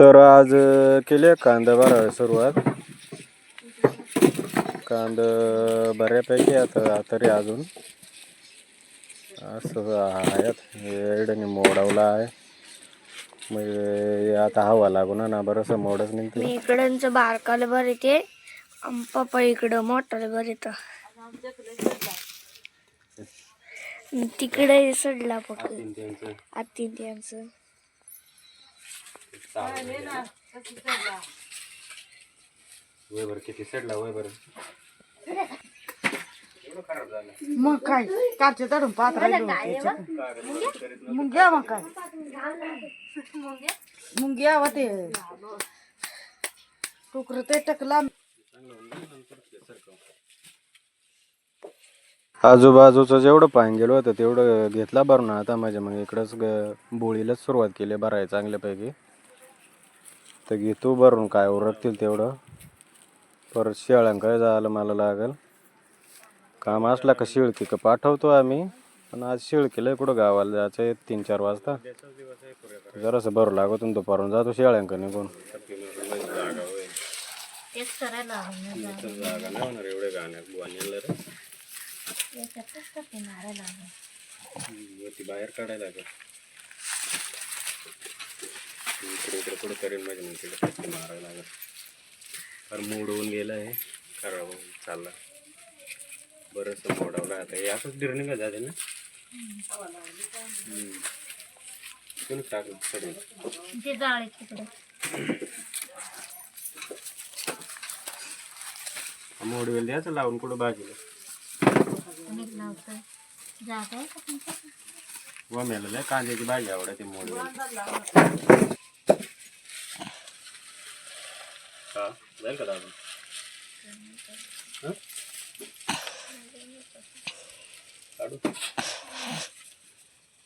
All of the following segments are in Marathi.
तर आज केली कांदा भरायला सुरुवात. कांदा बऱ्यापैकी आता तरी अजून. असं आहेत. एवढ्याने मोडवला आहे. म्हणजे आता हवा लागून ना बरंचसं मोडच निघते मी इकडंच बारकाला भर येते पप्पा इकडं मोठाला भर येत तिकडे सडला फक्त. आत्ती त्यांचं. वय किती सडला वय बरं मग काय? कालचे चढून पाहत राहिलो. मग घ्या मग काय? मग ते टुकर ते टकला. आजूबाजूचं जेवढं पाणी गेलं होतं तेवढं घेतला बरं ना. आता माझ्या मग इकडंच ग- बोळीलाच सुरुवात केली बरं आहे चांगल्यापैकी. तर घेतो भरून काय उरकतील तेवढं? परत शेळ्यांकडे जायला मला लागेल? काम असला का शिळकी का पाठवतो आम्ही? पण आज शिळकीला कुठं गावाला जायचं आहे? तीन चार वाजता. जरासं बरं लागतून दुपारून. जातो शेळ्यांक निघून. तेच करायला एवढे गाण्यात ती बाहेर काढायला लागेल. इकडे इकडे कुठं करेन माझ्या तिकडे फटके मारायला लागेल. फार मूड होऊन गेलं आहे. करावं चालला. बरंच मोडावलं आता हे असंच डिरणी का जाते ना. कोणी टाकलं सगळं. ते जाळे तिकडे. मोड वेल द्यायचं लावून कुठं बाजूला. वम्याला कांद्याची भाजी आवडते मोड वेल हा जाईल का हं? काढू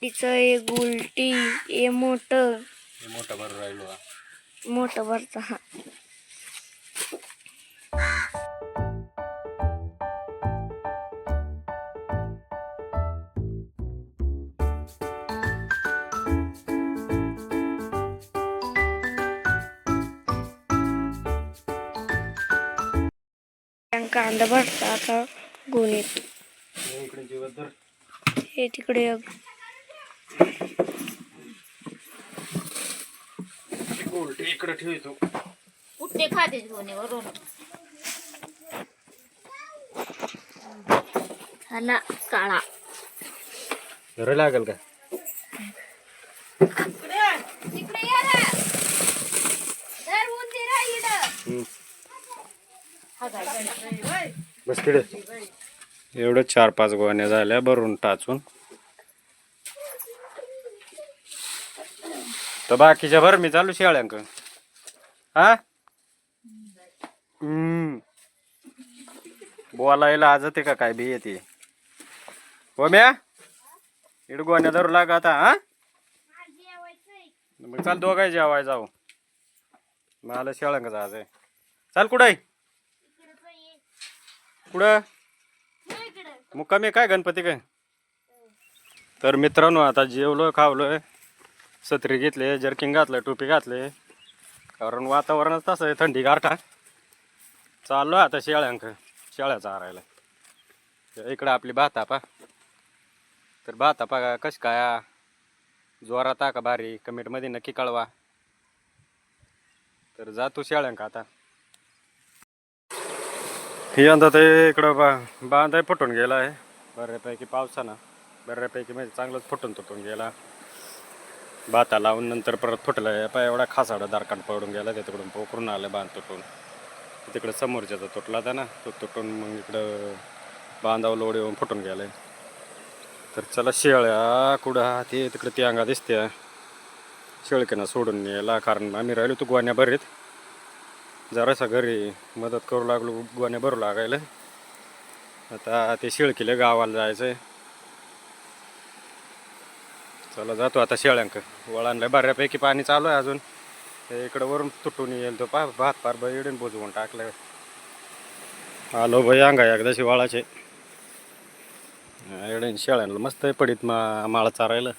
तिचं एक उलटी ए मोठं. हे मोठा भरून राहिलो हा. मोठं भरता हा. कांदा भरता आता हे जेवत तर हे तिकडे इकडे ठेवतो कुठे खातेच गोणीवरून हाला काळा. घरी लागेल का? बस एवढं चार पाच गोण्या झाल्या भरून टाचून. तर बाकीच्या भर मी चालू शेळ्यांक. हा? हम्म. बोलायला आज ते का काय बी येते. हो म्या? इड गोण्या धरू लागा आता हा? मग चाल दोघाय जेवाय जाऊ. मला शेळ्यांक जायचंय चाल कुठं आहे? कुठं? मुक्कामी काय गणपती काय तर मित्रांनो आता जेवलो खावलोय सत्री घेतले जर्किंग घातलं टोपी घातले. कारण वातावरणच तसं आहे थंडी गारठा चाललो आता शेळ्यांक शेळ्या चारायला. इकडं आपली भातापा. तर भातापा कश काय? जोरात का भारी कमेंटमध्ये नक्की कळवा. तर जातो शेळ्यांक आता. यंदा ते इकडं बा बांधाय फुटून गेला आहे. बऱ्यापैकी पावसानं बऱ्यापैकी म्हणजे चांगलंच फुटून तुटून गेला. भाता लावून नंतर परत फुटलं आहे पाय एवढा खासाडा दारकांड पडून गेला ते तिकडून पोखरून आलं बांध तुटून. तिकडं समोरच्याचा तुटला होता ना तो तुटून मग इकडं बांधावं लोड येऊन फुटून गेलं तर चला शेळ्या कुडा ते तिकडे ती अंगा दिसते शेळक्यानं सोडून नेला कारण आम्ही राहिलो तू गोण्या भरीत जरासा घरी मदत करू लागलो गोण्या भरू लागायला. आता ते शेळकीला गावाला जायचं आहे चला जातो आता शेळ्यांक. वळणला बऱ्यापैकी पाणी चालू आहे अजून. ते इकडं वरून तुटून येईल तो पा भात पार बैडून बुजवून टाकलं आलो बाई अंगा एकदाशी वाळाचे. एडीन शेळ्यांना मस्त आहे पडीत मा माळा चारायला.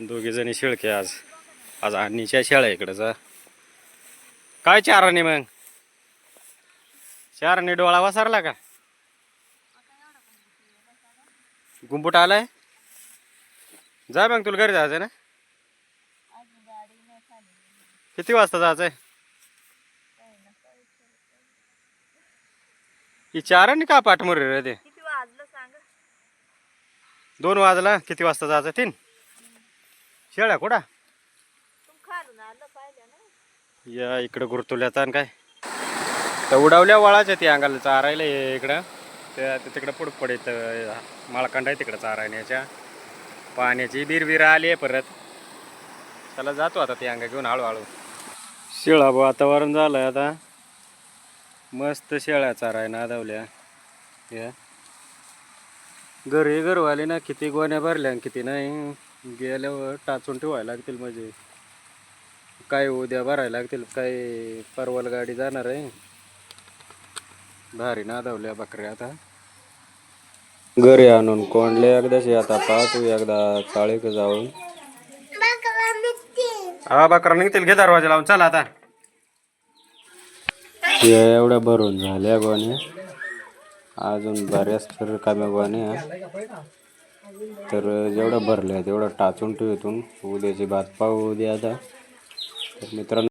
दोघी जणी शेळके आज आज आणीच्या शेळ्या इकडचं काय चाराने मग? चाराने डोळा वसारला का? गुंबूट आलाय? जा मग तुला घरी जायचं ना? किती वाजता जायचंय? ही चाराने का पाठमोर रे ते? दोन वाजला किती वाजता जायचं तीन? शेळ्या कुठा? या इकडं गुरतुल्याचा आणि काय? तर उडावल्या वळाच्या ती अंगाला चारायला ये इकडं. त्या तिकडं पुढं येतं माळकांड आहे तिकडं चारायण्याच्या. पाण्याची बिरबिर आली आहे परत. त्याला जातो आता ती अंगा घेऊन हळूहळू. शेळा वातावरण झालंय आता. मस्त शेळ्या चाराय ना धावल्या या. घरी घरवाले ना किती गोण्या भरल्या आणि किती नाही. गेल्यावर टाचून ठेवायला लागतील म्हणजे काय उद्या भरायला लागतील काय परवाल गाडी जाणार आहे. भारी नादवल्या बकऱ्या आता. घरी आणून कोंडले एकदाशी आता पाहतो एकदा चाळीक जाऊन. हा बकरा निघतील घे दरवाजा लावून चला आता. या एवढ्या भरून झाल्या गोण्या. अजून बऱ्याच तर कमी गोण्या. तर जेवढं भरल्या तेवढं टाचून ठेवतून उद्याची भात पाहू उद्या आता. तर मित्रांनो